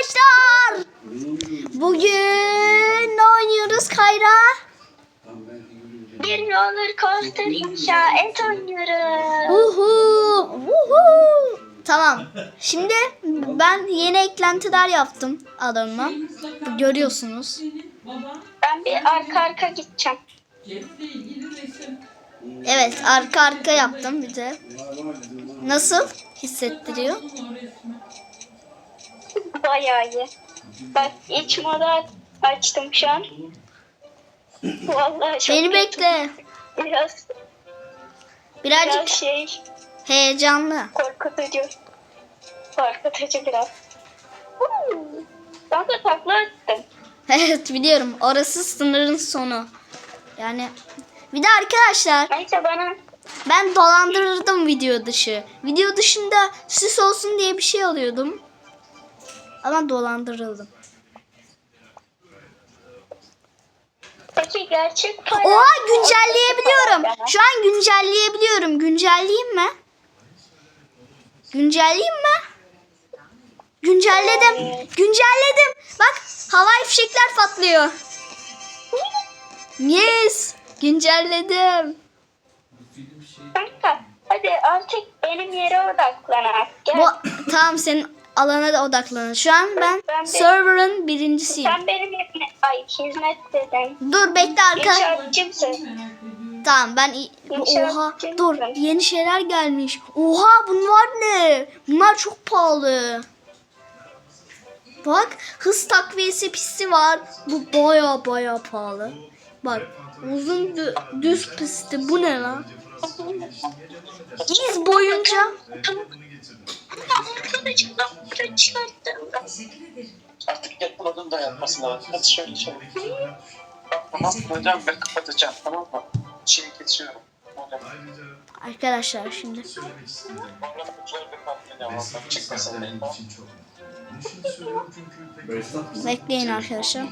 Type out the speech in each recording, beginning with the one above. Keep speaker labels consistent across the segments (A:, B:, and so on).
A: arkadaşlar. Bugün ne oynuyoruz Kayra?
B: Bir roller coaster inşa et oynuyoruz.
A: Uhu, uhu. Tamam. Şimdi ben yeni eklentiler yaptım adamıma. Görüyorsunuz.
B: Ben bir arka arka gideceğim.
A: Evet arka arka yaptım bir de. Nasıl hissettiriyor?
B: Bayağı iyi. Bak iç moda açtım şu an. Vallahi çok
A: Beni
B: kötü.
A: bekle.
B: Biraz, biraz
A: Birazcık
B: şey
A: heyecanlı.
B: korkutucu. Korkutucu biraz. Huu. Ben de takla attım.
A: Evet biliyorum. Orası sınırın sonu. Yani bir de arkadaşlar
B: Neyse bana
A: ben dolandırırdım video dışı. Video dışında süs olsun diye bir şey alıyordum. Ama dolandırıldım.
B: peki gerçek para...
A: Oha güncelleyebiliyorum. Şu an güncelleyebiliyorum. Güncelleyeyim mi? Güncelleyeyim mi? Güncelledim. Güncelledim. Bak havai fişekler patlıyor. Yes. Güncelledim.
B: Kanka hadi artık benim yere odaklanak. Gel.
A: Bu tamam senin alana da odaklanın. Şu an ben
B: Ben
A: server'ın birincisiyim.
B: Sen benim ay hizmet dedin.
A: Dur bekle arka. Tamam ben oha dur yeni şeyler gelmiş. Oha bunlar ne? Bunlar çok pahalı. Bak hız takviyesi pisti var. Bu baya baya pahalı. Bak uzun dü- düz pisti bu ne lan? İz boyunca
B: Kılıcımdan çıkarttım.
C: Artık yapıladın dayanması lazım. Hadi şöyle şöyle. Tamam hocam ben kapatacağım tamam mı? Şimdi kesiyorum. Hocam.
A: arkadaşlar şimdi bekleyin arkadaşlar.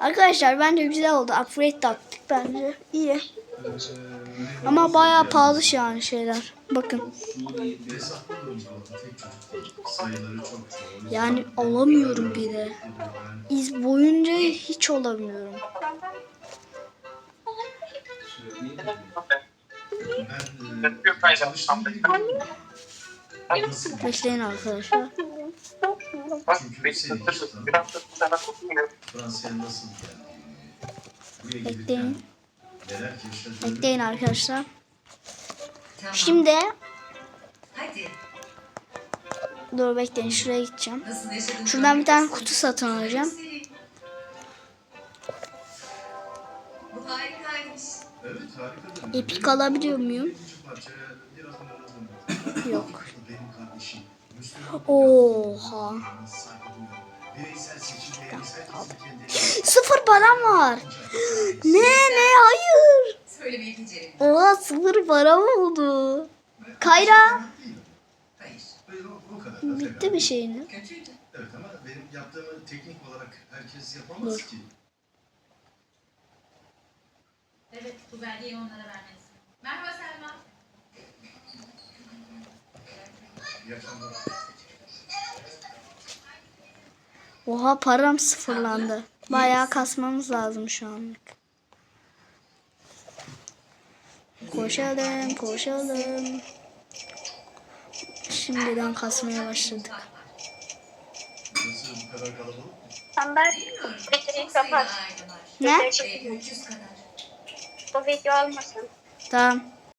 A: Arkadaşlar bence güzel oldu. Upgrade de attık bence. iyi. Ama baya pahalı an şeyler. Bakın. Yani alamıyorum bile. İz boyunca hiç
C: paylaşmam.
A: Bekleyin arkadaşlar.
D: Buraya
A: Bekleyin. Bekleyin arkadaşlar.
E: Tamam.
A: Şimdi
E: Hadi.
A: dur bekleyin şuraya gideceğim. Şuradan bir tane kutu satın alacağım.
E: Bu harikaymış.
D: Evet harikadır.
A: Epik alabiliyor muyum? Yok.
D: Benim kardeşim. Müslüman
A: Oha. Sıfır param var. Ne ne hayır.
E: Söylemeyi becerim.
A: Oha sıfır param oldu. Kayra.
E: Hayır.
D: O kadar.
A: Bitti bir şeyini.
E: Kötüydü.
D: Evet ama benim yaptığımı teknik olarak herkes yapamaz
A: Dur.
D: ki.
F: Evet, bu belgeyi onlara vermelisin. Merhaba Selma.
D: İyi akşamlar.
A: Oha param sıfırlandı. Bayağı kasmamız lazım şu anlık. Koşalım, koşalım. Şimdiden kasmaya başladık.
B: Amber videoyu kapat.
A: Ne?
E: Ve 300 kadar.
B: Bu video olmasın.
A: Tamam.